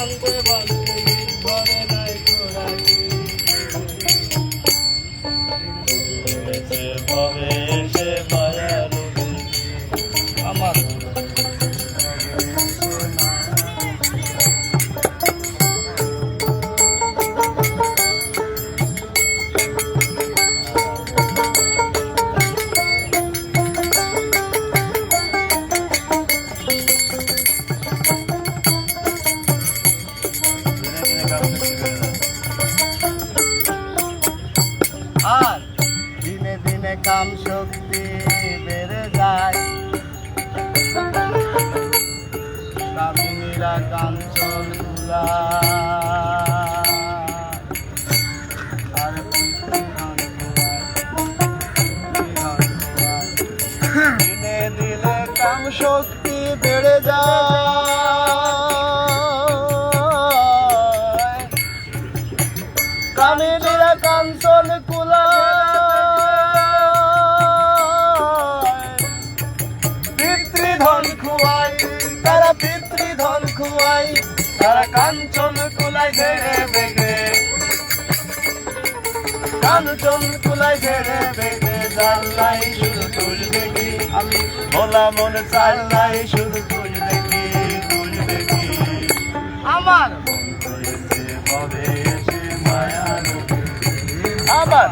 বাঁধতে করে ঘরে কাম শক্তি বেড়ে যায়। কামিনীরা কুমার। দিনে দিনে কাম শক্তি বেড়ে যায়। কামিনীরা কাঞ্চন কুলায়। খুয়াই তারা কাঞ্চন কুলাই ঘেরে বেগে কাঞ্চন কুলাই ঘেরে বেগে জানলাই শুধু তুল দেখি আমি ভোলা মন চাল্লাই শুধু তুল দেখি তুল দেখি। আমার মন হয়েছে ভবে এসে মায়ার আমার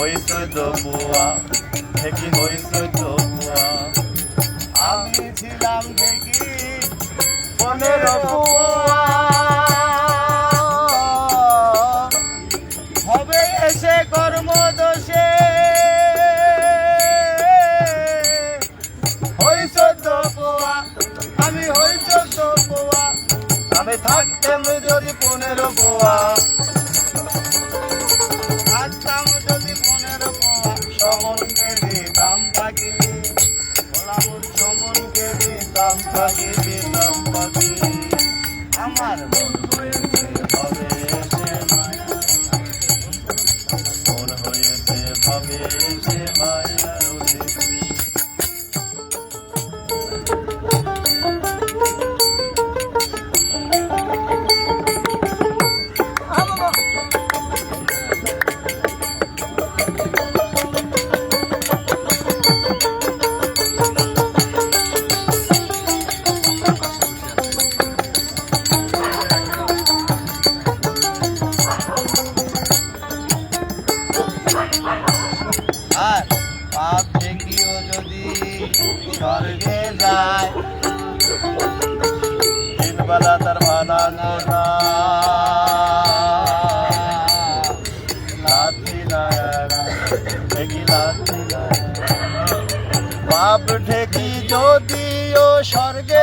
হইছ তো পোয়া থেকে হইছ তো আমি ছিলাম দেখি পনেরো পোয়া হবে এসে কর্মদোষে। হই চোদ্দ পোয়া আমি হই চোদ্দ পোয়া আমি থাকতাম যদি আর পাপ থেকেও যদি স্বর্গে যায় দিনবেলা তার ভালা নায়ারা। পাপ ঠেকি যদিও স্বর্গে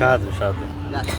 Chato, chato.